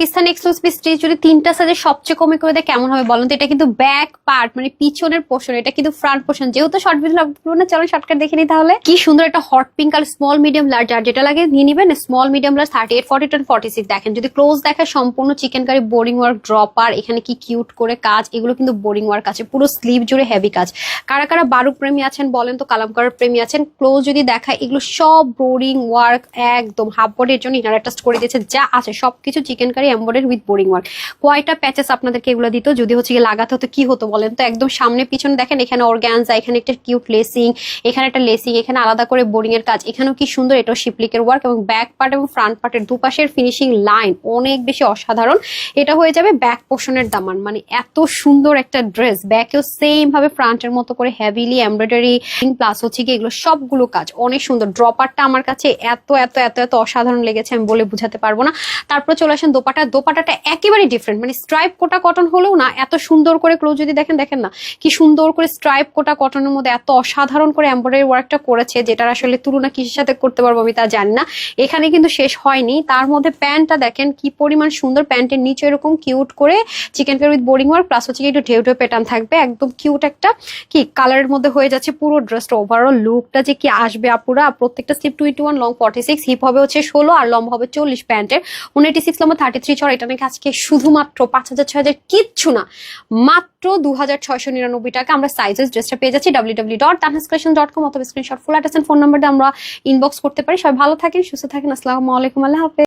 Pakistan exclusive stitch যদি তিনটা সাইজে সবচেয়ে কমে করে দেয়, কেমন হবে বলুন তো? এটা কিন্তু ব্যাক পার্ট মানে পিছনের পোর্শন এটা কিন্তু ফ্রন্ট পোর্শন যেহেতু শর্ট ভিডিও লাগবে না চলো শর্টকাট দেখে নি তাহলে। কি সুন্দর একটা হট পিঙ্ক আর স্মল মিডিয়াম লার্জ আর যেটা লাগে নিয়ে নিবেন small medium large thirty eight forty two forty six দেখেন। যদি ক্লোজ দেখে সম্পূর্ণ chikankari boring work dropper এখানে কি কিউট করে কাজ, এগুলো কিন্তু বোরিং ওয়ার্ক আছে, পুরো স্লিভ জুড়ে হেভি কাজ। কারা কারা বারুক প্রেমী আছেন বলেন তো কালাম করার প্রেমী আছেন ক্লোজ যদি দেখায়, এগুলো সব বোরিং ওয়ার্ক একদম হাফ বডির জন্য ইনার অ্যাটাচ করে দিয়েছে, যা আছে, সবকিছু chikankari embroidery with boring work কয়টা প্যাচেস আপনাদেরকে এগুলো দিত? যদি হচ্ছে গিয়ে লাগাতে হতো, কি হতো বলেন তো? একদম সামনে পিছনে দেখেন, এখানে অর্গ্যানজা, এখানে একটা কিউট লেসিং, এখানে একটা লেসিং, এখানে আলাদা করে বোরিং এর কাজ। এখানেও কি সুন্দর, এটাও শিপলিকের ওয়ার্ক এবং ব্যাক পার্ট এবং ফ্রন্ট পার্টের দুপাশের ফিনিশিং লাইন অনেক বেশি অসাধারণ। এটা হয়ে যাবে ব্যাক পোর্শনের দামান। মানে এত সুন্দর একটা ড্রেস, ব্যাকেও সেম ভাবে ফ্রন্টের মতো করে হেভিলি এমব্রয়ডারি প্লাস হচ্ছে কি এগুলো সবগুলো কাজ অনেক সুন্দর। ড্রপারটা আমার কাছে এত এত এত এত অসাধারণ লেগেছে, আমি বলে বুঝাতে পারব না। তারপর চলে আসেন দোপাটা দোপাটাটা একেবারে ডিফারেন্ট মানে স্ট্রাইপ কোটা কটন হলেও না, এত সুন্দর করে ক্লোজ যদি দেখেন দেখেন না, কি সুন্দর করে স্ট্রাইপ কোটা কটনের মধ্যে এত অসাধারণ করে এমব্রয়ডারি ওয়ার্কটা করেছে, যেটার আসলে তুলনা কিসের সাথে করতে পারব আমি তা জানি না। এখানে কিন্তু শেষ হয়নি। তার মধ্যে প্যান্টটা দেখেন, কি পরিমাণ সুন্দর প্যান্টের নিচে এরকম কিউট করে chikankari with boring work plus হচ্ছে একটু ঢেউ ঢেউ প্যাটার্ন থাকবে। একদম কিউট একটা, কি কালারের মধ্যে হয়ে যাচ্ছে পুরো ড্রেসটা ওভারঅল লুকটা যে কি আসবে আপুরা, প্রত্যেকটা স্লিপ Tweety one long forty six hip হবে হচ্ছে ষোলো, আর লম্বা হবে চল্লিশ প্যান্টের। উনএটি সিক্স লম্বা থার্টি থ্রি ছড় এটা নাকি আজকে শুধুমাত্র পাঁচ হাজার, ছয় হাজার, কিচ্ছু না। মাত্র দু হাজার ছয়শো নিরানব্বই টাকা আমরা সাইজেস ড্রেসটা পেয়ে যাচ্ছি W W dot dot com অথবা স্ক্রিনশট ফুল ফোন নাম্বার দিয়ে আমরা ইনবক্স করতে পারি। সবাই ভালো থাকেন, সুস্থ থাকেন, আসসালামু আলাইকুম, আল্লাহ হাফেজ।